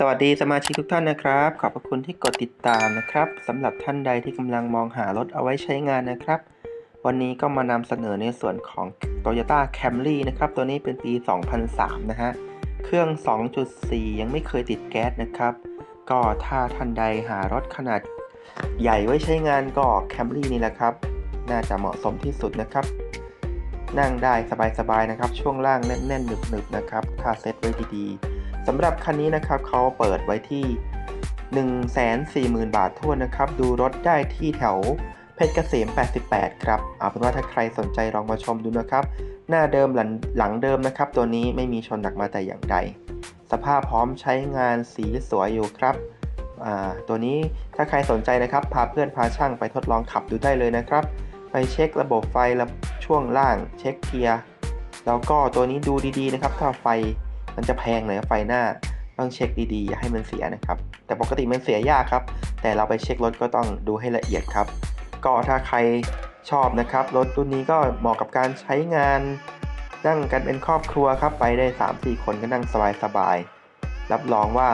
สวัสดีสมาชิกทุกท่านนะครับ ขอบพระคุณที่กดติดตามนะครับสำหรับท่านใดที่กำลังมองหารถเอาไว้ใช้งานนะครับ วันนี้ก็มานำเสนอในส่วนของ Toyota Camry นะครับ ตัวนี้เป็นปี 2003 นะฮะ เครื่อง 2.4 ยังไม่เคยติดแก๊สนะครับ ก็ถ้าท่านใดหารถขนาดใหญ่ไว้ใช้งานก็ Camry นี่แหละครับ น่าจะเหมาะสมที่สุดนะครับ นั่งได้สบายๆนะครับ ช่วงล่างแน่นๆหนึบๆนะครับ ถ้าเซ็ตไว้ดีๆ สำหรับคันนี้นะครับเขาเปิดไว้ที่ 140,000 บาททั่วนนะครับ ดูรถได้ที่แถวเพชรเกษม 88 ครับเอาเป็นว่าถ้าใครสนใจลองมาชมดูนะครับ หน้าเดิมหลังหลังเดิมนะครับ ตัวนี้ไม่มีชนหนักมาแต่อย่างใด สภาพพร้อมใช้งานสีสวยอยู่ครับ ตัวนี้ถ้าใครสนใจนะครับ พาเพื่อนพาช่างไปทดลองขับดูได้เลยนะครับ ไปเช็คระบบไฟและช่วงล่าง เช็คเกียร์ แล้วก็ตัวนี้ดูดีๆนะครับ ถ้าไฟ มันจะแพงหน่อยไฟหน้าต้องเช็คดีๆอย่าให้มันเสียนะครับ แต่ปกติมันเสียยากครับ แต่เราไปเช็ครถก็ต้องดูให้ละเอียดครับ ก็ถ้าใครชอบนะครับ รถรุ่นนี้ก็เหมาะกับการใช้งาน นั่งกันเป็นครอบครัวครับ ไปได้ 3-4 คนก็นั่งสบายๆ รับรองว่า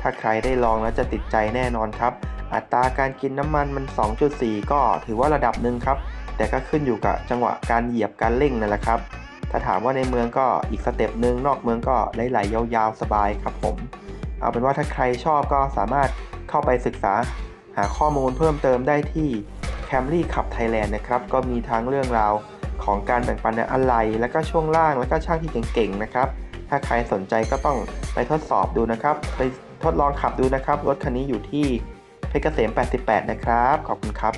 ถ้าใครได้ลองแล้วจะติดใจแน่นอนครับ อัตราการกินน้ำมันมัน 2.4 ก็ถือว่าระดับหนึ่งครับ แต่ก็ขึ้นอยู่กับจังหวะการเหยียบการเร่งนั่นแหละครับ ถ้าถามว่าในเมืองก็อีกสเต็ปหนึ่งนอกเมืองก็ไหลๆยาวๆสบายครับผม เอาเป็นว่าถ้าใครชอบก็สามารถเข้าไปศึกษาหาข้อมูลเพิ่มเติมได้ที่ Camry ขับ Thailand นะครับ ก็มีทั้งเรื่องราวของการแบ่งปันในอะไหล่แล้วก็ช่วงล่าง แล้วก็ช่างที่เก่งๆนะครับ ถ้าใครสนใจก็ต้องไปทดสอบดูนะครับ ไปทดลองขับดูนะครับ รถคันนี้อยู่ที่เพชรเกษม 88 นะครับ ขอบคุณครับ